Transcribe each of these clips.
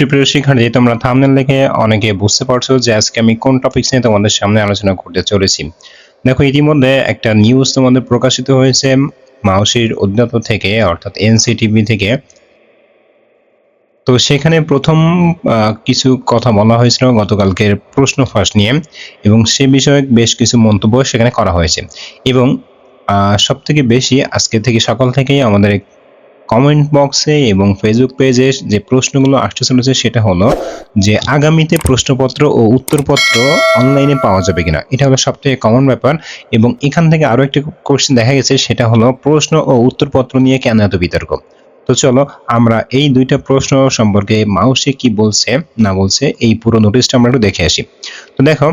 সুপ্রিয় শিক্ষার্থী, তোমরা থামনেল দেখে অনেকে বুঝতে পারছ যে আজকে আমি কোন টপিকস নিয়ে তোমাদের সামনে আলোচনা করতে চলেছি। দেখো, ইতিমধ্যে একটা নিউজ তোমাদের প্রকাশিত হয়েছে মাউসির অধ্যাপক থেকে, অর্থাৎ এনসিটিভি থেকে। তো সেখানে প্রথম কিছু কথা বলা হয়েছিল গতকালকের প্রশ্ন ফাঁস নিয়ে এবং সে বিষয়ক বেশ কিছু মন্তব্য সেখানে করা হয়েছে। এবং সব থেকে বেশি আজকে থেকে সকাল থেকেই আমাদের কমেন্ট বক্সে এবং ফেসবুক পেজে যে প্রশ্নগুলো আসতে চলেছে সেটা হলো যে আগামীতে প্রশ্নপত্র ও উত্তরপত্র অনলাইনে পাওয়া যাবে কিনা? এটা হলো সব থেকে কমন ব্যাপার এবং এখান থেকে আরও একটি কোশ্চেন দেখা গেছে, সেটা হলো প্রশ্ন ও উত্তরপত্র নিয়ে কেন এত বিতর্ক? তো চলো, আমরা এই দুইটা প্রশ্ন সম্পর্কে মাউসে কি বলছে, না বলছে, এই পুরো নোটিশটা আমরা একটু দেখে আসি। তো দেখো,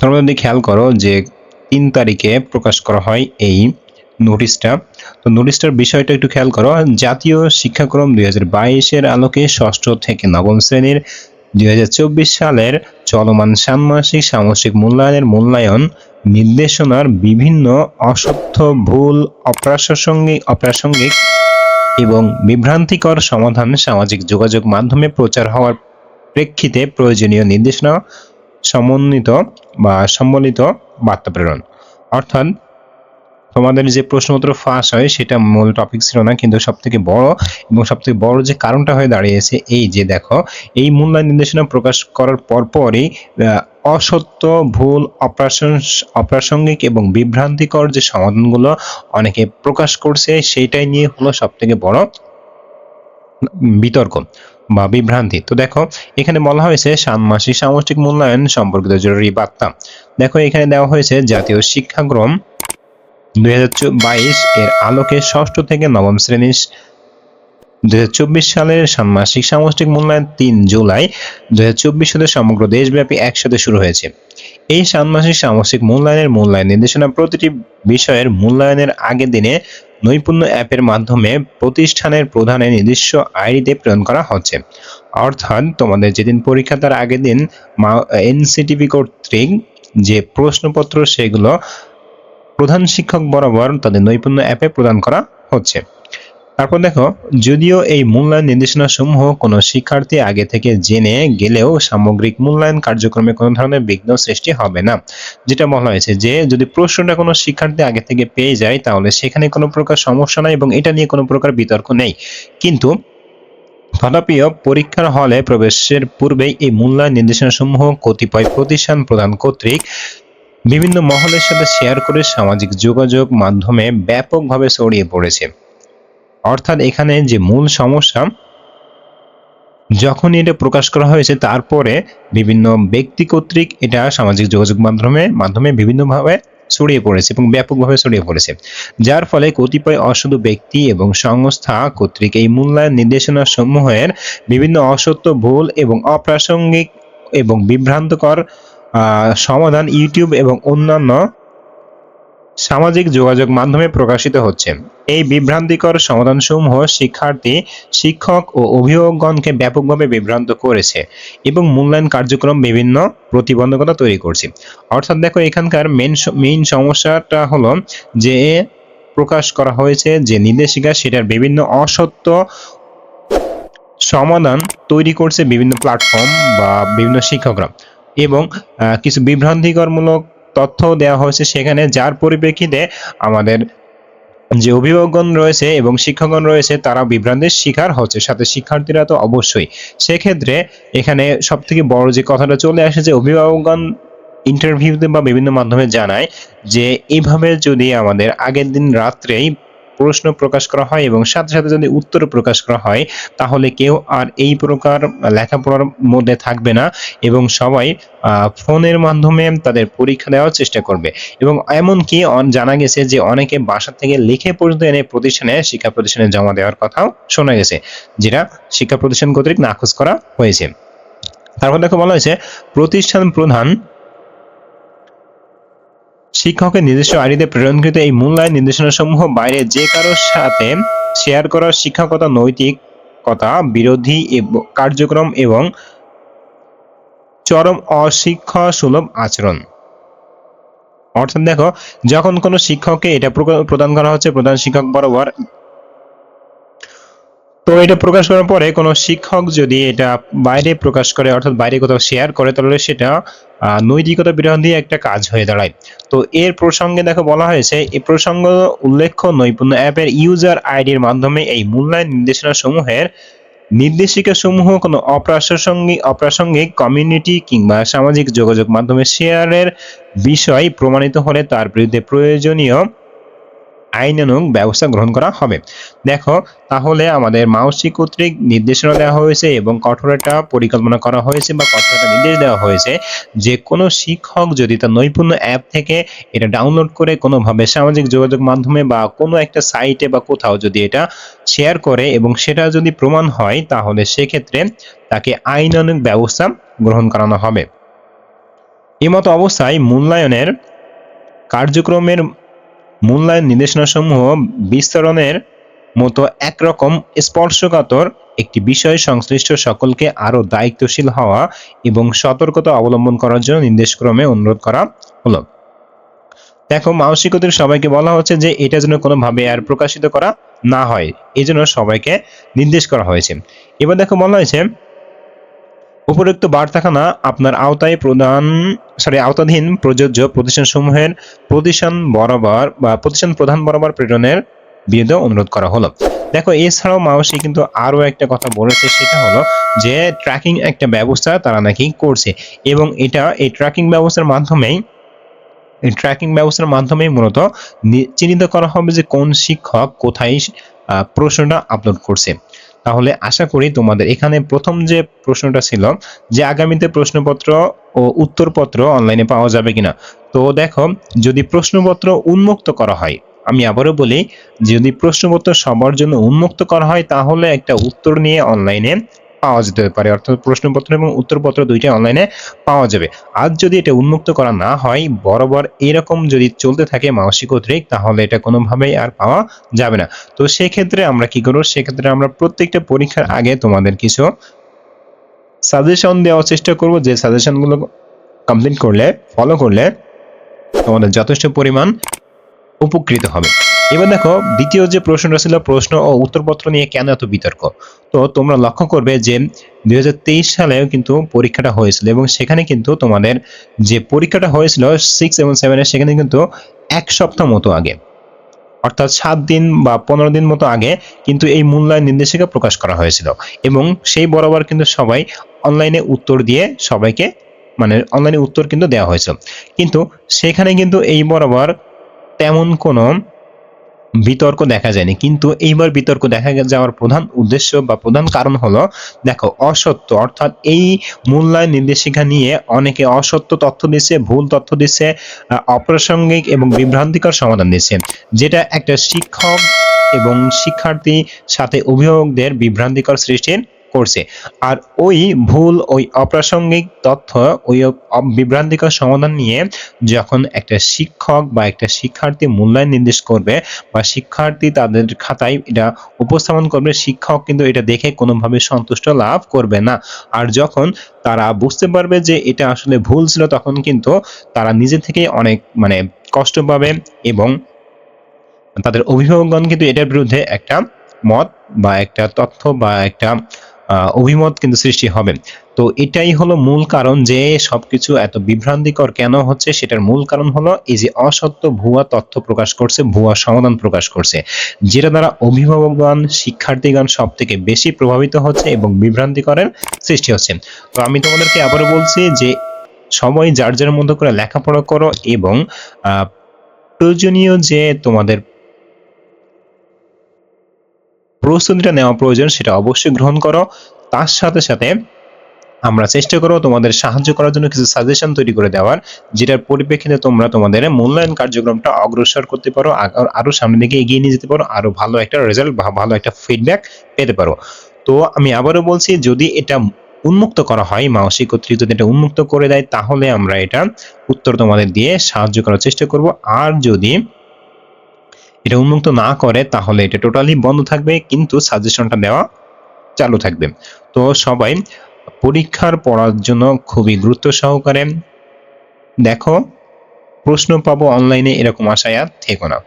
তোমরা যদি খেয়াল করো যে তিন তারিখে প্রকাশ করা হয় এই নোটিশটা তো নোটিশটার বিষয়টা একটু খেয়াল করো। জাতীয় শিক্ষাক্রম দুই হাজার বাইশের আলোকে ষষ্ঠ থেকে নবম শ্রেণির দুই হাজার চব্বিশ সালের চলমান ষান্মাসিক সামষ্টিক মূল্যায়নের মূল্যায়ন নির্দেশনার বিভিন্ন অসত্য, ভুল, অপ্রাসঙ্গিক অপ্রাসঙ্গিক এবং বিভ্রান্তিকর সমাধান সামাজিক যোগাযোগ মাধ্যমে প্রচার হওয়ার প্রেক্ষিতে প্রয়োজনীয় নির্দেশনা সমন্বিত বা সম্বলিত বার্তা প্রেরণ। অর্থাৎ তোমাদের যে প্রশ্নপত্র ফাঁস হয়, সেটা মূল টপিক ছিল না, কিন্তু সবথেকে বড় এবং সব থেকে বড় যে কারণটা হয়ে দাঁড়িয়েছে এই যে দেখো, এই মূল্যায়ন নির্দেশনা প্রকাশ করার পরপরই অসত্য, ভুল অপ্রাসং- অপ্রাসঙ্গিক এবং বিভ্রান্তিকর যে সমাধানগুলো অনেকে প্রকাশ করছে, সেইটাই নিয়ে হলো সব থেকে বড় বিতর্ক বা বিভ্রান্তি। তো দেখো, এখানে বলা হয়েছে ষান্মাসিক সামষ্টিক মূল্যায়ন সম্পর্কিত জরুরি বার্তা। দেখো, এখানে দেওয়া হয়েছে জাতীয় শিক্ষাক্রম দুই হাজার বাইশ এর আলোকে ষষ্ঠ থেকে নবম শ্রেণির দুই সালের ষান্মাসিক সামষ্টিক মূল্যায়ন তিন জুলাই দুই সালে সমগ্র দেশব্যাপী একসাথে শুরু হয়েছে। এই ষান্মাসিক সামষ্টিক মূল্যায়নের মূল্যায়ন নির্দেশনা প্রতিটি বিষয়ের মূল্যায়নের আগের দিনে নৈপুণ্য অ্যাপের মাধ্যমে প্রতিষ্ঠানের প্রধানের নিজস্ব আইডিতে প্রেরণ করা হচ্ছে। অর্থাৎ তোমাদের যেদিন পরীক্ষা তার আগের দিন এনসিটিভি কর্তৃক যে প্রশ্নপত্র সেগুলো প্রধান শিক্ষক বরাবর তাদের নৈপুণ্য অ্যাপে প্রদান করা হচ্ছে। তারপর দেখো, যদিও এই মূল্যায়ন নির্দেশনা সমূহ কোনো শিক্ষার্থী আগে থেকে জেনে গেলেও সামগ্রিক মূল্যায়ন কার্যক্রমে কোনো ধরনের বিঘ্ন সৃষ্টি হবে না। যেটা বলা হয়েছে যে, যদি প্রশ্নটা কোনো শিক্ষার্থী আগে থেকে পেয়ে যায়, তাহলে সেখানে কোনো প্রকার সমস্যা নাই এবং এটা নিয়ে কোনো প্রকার বিতর্ক নেই। কিন্তু তথাপি পরীক্ষার হলে প্রবেশের পূর্বেই এই মূল্যায়ন নির্দেশনা সমূহ কতিপয় প্রতিষ্ঠান প্রদান কর্তৃক বিভিন্ন মহলের সাথে শেয়ার করে সামাজিক যোগাযোগ মাধ্যমে ব্যাপকভাবে ছড়িয়ে পড়েছে। অর্থাৎ এখানে যে মূল সমস্যা যখন এটা প্রকাশ করা হয়েছে, তারপরে বিভিন্ন ব্যক্তি কর্তৃক এটা সামাজিক যোগাযোগ মাধ্যমে মাধ্যমে বিভিন্নভাবে ছড়িয়ে পড়েছে এবং ব্যাপকভাবে ছড়িয়ে পড়েছে। যার ফলে কতিপয় অসাধু ব্যক্তি এবং সংস্থা কর্তৃক এই মূল্যায়ন নির্দেশনা সমূহের বিভিন্ন অসত্য, ভুল এবং অপ্রাসঙ্গিক এবং বিভ্রান্তকর সমাধান ইউটিউব এবং অন্যান্য সামাজিক যোগাযোগ মাধ্যমে প্রকাশিত হচ্ছে। এই বিভ্রান্তিকর সমাধানসমূহ শিক্ষার্থী, শিক্ষক ও অভিভাবকগণকে ব্যাপকভাবে বিভ্রান্ত করেছে এবং মূল্যায়ন কার্যক্রম বিভিন্ন প্রতিবন্ধকতা তৈরি করছে। অর্থাৎ দেখো, এখানকার মেন মেইন সমস্যাটা হলো যে প্রকাশ করা হয়েছে যে নির্দেশিকা, সেটার বিভিন্ন অসত্য সমাধান তৈরি করছে বিভিন্ন প্ল্যাটফর্ম বা বিভিন্ন শিক্ষকরা। এবং কিছু বিভ্রান্তিকরমূলক তথ্য দেওয়া হয়েছে সেখানে, যার পরিপ্রেক্ষিতে আমাদের যে অভিভাবকগণ রয়েছে এবং শিক্ষকগণ রয়েছে তারা বিভ্রান্তির শিকার হচ্ছে। সাথে শিক্ষার্থীরা তো অবশ্যই। সেক্ষেত্রে এখানে সব থেকে বড় যে কথাটা চলে আসে যে অভিভাবকগণ ইন্টারভিউতে বা বিভিন্ন মাধ্যমে জানায় যে এইভাবে যদি আমাদের আগের দিন রাত্রেই প্রশ্ন প্রকাশ করা হয় এবং সাথে সাথে যদি উত্তর প্রকাশ করা হয়, তাহলে কেউ আর এই প্রকার লেখাপড়ার মধ্যে থাকবে না এবং সবাই ফোনের মাধ্যমে তাদের পরীক্ষা দেওয়ার চেষ্টা করবে। এবং এমনকি জানা গেছে যে অনেকে বাসা থেকে লিখে পর্যন্ত এনে প্রতিষ্ঠানে, শিক্ষা প্রতিষ্ঠানে জমা দেওয়ার কথাও শোনা গেছে, যেটা শিক্ষা প্রতিষ্ঠান কর্তৃক নাকচ করা হয়েছে। তারপর দেখো বলা হয়েছে, প্রতিষ্ঠান প্রধান শিক্ষকের নিজস্ব আইডিতে প্রেরণকৃত এই মূল্যায়ন নির্দেশনাসমূহ বাইরে যে কারোর সাথে শেয়ার করার শিক্ষকতা নৈতিকতা বিরোধী কার্যক্রম এবং চরম অশিক্ষা সুলভ আচরণ। অর্থাৎ দেখো, যখন কোনো শিক্ষককে এটা প্রদান করা হচ্ছে, প্রধান শিক্ষক বরাবর তো এটা প্রকাশ করার পরে কোনো শিক্ষক যদি এটা বাইরে প্রকাশ করে, অর্থাৎ বাইরে কোথাও শেয়ার করে, তাহলে সেটা নৈতিকতা বিরোধী একটা কাজ হয়ে দাঁড়ায়। তো এর প্রসঙ্গে দেখো বলা হয়েছে এই প্রসঙ্গ উল্লেখ্য নৈপুণ্য অ্যাপের ইউজার আইডির মাধ্যমে এই মূল্যায়ন নির্দেশনা সমূহের নির্দেশিকা সমূহ কোনো অপ্রাসঙ্গিক অপ্রাসঙ্গিক কমিউনিটি কিংবা সামাজিক যোগাযোগ মাধ্যমে শেয়ারের বিষয় প্রমাণিত হলে তার বিরুদ্ধে প্রয়োজনীয় আইনানুগ ব্যবস্থা গ্রহণ করা হবে। দেখো, তাহলে আমাদের মাউসি কর্তৃক নির্দেশনা দেওয়া হয়েছে এবং কঠোর একটা পরিকল্পনা করা হয়েছে বা কঠোর একটা নির্দেশ দেওয়া হয়েছে। যে কোনো শিক্ষক যদি তার নৈপুণ্য অ্যাপ থেকে এটা ডাউনলোড করে কোনোভাবে সামাজিক যোগাযোগ মাধ্যমে বা কোনো একটা সাইটে বা কোথাও যদি এটা শেয়ার করে এবং সেটা যদি প্রমাণ হয়, তাহলে সেক্ষেত্রে তাকে আইনানুগ ব্যবস্থা গ্রহণ করানো হবে। এমতো অবস্থায় মূল্যায়নের কার্যক্রমের মূল্যায়ন নির্দেশনাসমূহ বিস্তরণের মতো একরকম স্পর্শকাতর একটি বিষয় সংশ্লিষ্ট সকলকে আরও দায়িত্বশীল হওয়া এবং সতর্কতা অবলম্বন করার জন্য নির্দেশক্রমে অনুরোধ করা হলো। দেখো, মানসিকতার সবাইকে বলা হচ্ছে যে এটা যেন কোনোভাবে আর প্রকাশিত করা না হয়। এজন্য সবাইকে নির্দেশ করা হয়েছে। এবার দেখো বলা হয়েছে উপরোক্ত বার্তাখানা আপনার আওতায় প্রদান সরি আওতাধীন প্রযোজ্য প্রতিষ্ঠানসমূহের প্রতিষ্ঠান বরাবর বা প্রতিষ্ঠান প্রধান বরাবর প্রেরণের বিরুদ্ধে অনুরোধ করা হলো। দেখো, এছাড়াও মাওসি কিন্তু আরও একটা কথা বলেছে, সেটা হলো যে ট্র্যাকিং একটা ব্যবস্থা তারা নাকি করছে এবং এটা এই ট্র্যাকিং ব্যবস্থার মাধ্যমেই, এই ট্র্যাকিং ব্যবস্থার মাধ্যমেই মূলত চিহ্নিত করা হবে যে কোন শিক্ষক কোথায় প্রশ্নটা আপলোড করছে। তাহলে আশা করি তোমাদের এখানে প্রথম যে প্রশ্নটা ছিল যে আগামীতে প্রশ্নপত্র ও উত্তরপত্র অনলাইনে পাওয়া যাবে কিনা। তো দেখো, যদি প্রশ্নপত্র উন্মুক্ত করা হয়, আমি আবারও বলি, যদি প্রশ্নপত্র সবার জন্য উন্মুক্ত করা হয়, তাহলে একটা উত্তর নিয়ে অনলাইনে পাওয়া যেতে পারে, অর্থাৎ প্রশ্নপত্র এবং উত্তরপত্র দুইটাই অনলাইনে পাওয়া যাবে। আজ যদি এটা উন্মুক্ত করা না হয়, বরাবর এরকম যদি চলতে থাকে মানসিক কর্তৃক তাহলে এটা কোনোভাবেই আর পাওয়া যাবে না। তো সেক্ষেত্রে আমরা কি করব? সেক্ষেত্রে আমরা প্রত্যেকটা পরীক্ষার আগে তোমাদের কিছু সাজেশন দেওয়ার চেষ্টা করব। যে সাজেশনগুলো কমপ্লিট করলে ফলো করলে তোমাদের যথেষ্ট পরিমাণ উপকৃত হবে। এবার দেখো, দ্বিতীয় যে প্রশ্নটা ছিল, প্রশ্ন ও উত্তরপত্র নিয়ে কেন এত বিতর্ক? তো তোমরা লক্ষ্য করবে যে দু হাজার তেইশ সালেও কিন্তু পরীক্ষাটা হয়েছিল এবং সেখানে কিন্তু তোমাদের যে পরীক্ষাটা হয়েছিল সিক্স এবং সেভেনের সেখানে কিন্তু এক সপ্তাহ মতো আগে। অর্থাৎ সাত দিন বা পনেরো দিন মতো আগে কিন্তু এই মূল্যায়ন নির্দেশিকা প্রকাশ করা হয়েছিল এবং সেই বরাবর কিন্তু সবাই অনলাইনে উত্তর দিয়ে সবাইকে মানে অনলাইনে উত্তর কিন্তু দেওয়া হয়েছিল। কিন্তু সেখানে কিন্তু এই বরাবর তেমন কোনো বিতর্ক দেখা যায়নি। কিন্তু এইবার বিতর্ক দেখা যাওয়ার প্রধান উদ্দেশ্য বা প্রধান কারণ হলো, দেখো, অসত্য। অর্থাৎ এই মূল্যায়ন নির্দেশিকা নিয়ে অনেকে অসত্য তথ্য দিচ্ছে, ভুল তথ্য দিচ্ছে অপ্রাসঙ্গিক এবং বিভ্রান্তিকর সমাধান দিচ্ছে। যেটা একটা শিক্ষক এবং শিক্ষার্থী সাথে অভিভাবকদের বিভ্রান্তিকর সৃষ্টির করছে। আর ওই ভুল, ওই অপ্রাসঙ্গিক তথ্য, ওই বিভ্রান্তিকর সমাধান নিয়ে যখন একটা শিক্ষক বা একটা শিক্ষার্থী মূল্যায়ন নির্দেশ করবে বা শিক্ষার্থী তাদের খাতায় এটা উপস্থাপন করবে, শিক্ষক কিন্তু এটা দেখে কোনোভাবে সন্তুষ্ট লাভ করবে না। আর যখন তারা বুঝতে পারবে যে এটা আসলে ভুল ছিল, তখন কিন্তু তারা নিজে থেকে অনেক মানে কষ্ট পাবে এবং তাদের অভিভাবকগণ কিন্তু এটার বিরুদ্ধে একটা মত বা একটা তথ্য বা একটা অভিমত কিন্তু সৃষ্টি হবে। তো এটাই হলো মূল কারণ যে সবকিছু এত বিভ্রান্তিকর কেন হচ্ছে? সেটার মূল কারণ হলো এই যে অসত্য ভুয়া তথ্য প্রকাশ করছে, ভুয়া সমাধান প্রকাশ করছে, যেটা দ্বারা অভিভাবকগণ, শিক্ষার্থীগণ সব থেকে বেশি প্রভাবিত হচ্ছে এবং বিভ্রান্তিকরের সৃষ্টি হচ্ছে। তো আমি তোমাদেরকে আবারও বলছি যে সবাই যার যার মতো করে লেখাপড়া করো এবং প্রয়োজনীয় যে তোমাদের প্রস্তুতিটা নেওয়া প্রয়োজন, সেটা অবশ্যই গ্রহণ করো। তার সাথে সাথে আমরা চেষ্টা করব তোমাদের সাহায্য করার জন্য কিছু সাজেশন তৈরি করে দেওয়ার, যেটার পরিপ্রেক্ষিতে তোমরা তোমাদের মূল্যায়ন কার্যক্রমটা অগ্রসর করতে পারো আরও সামনের দিকে এগিয়ে নিয়ে যেতে পারো, আরও ভালো একটা রেজাল্ট বা ভালো একটা ফিডব্যাক পেতে পারো। তো আমি আবারও বলছি, যদি এটা উন্মুক্ত করা হয়, মানসিক কর্তৃক যদি এটা উন্মুক্ত করে দেয়, তাহলে আমরা এটা উত্তর তোমাদের দিয়ে সাহায্য করার চেষ্টা করব। আর যদি এটা উন্মুক্ত না করে তাহলে এটা টোটালি বন্ধ থাকবে, কিন্তু সাজেশনটা দেওয়া চালু থাকবে। তো সবাই পরীক্ষার পড়ার জন্য খুবই গুরুত্ব সহকারে দেখো, প্রশ্ন পাবো অনলাইনে এরকম আশায় আর থেকো না।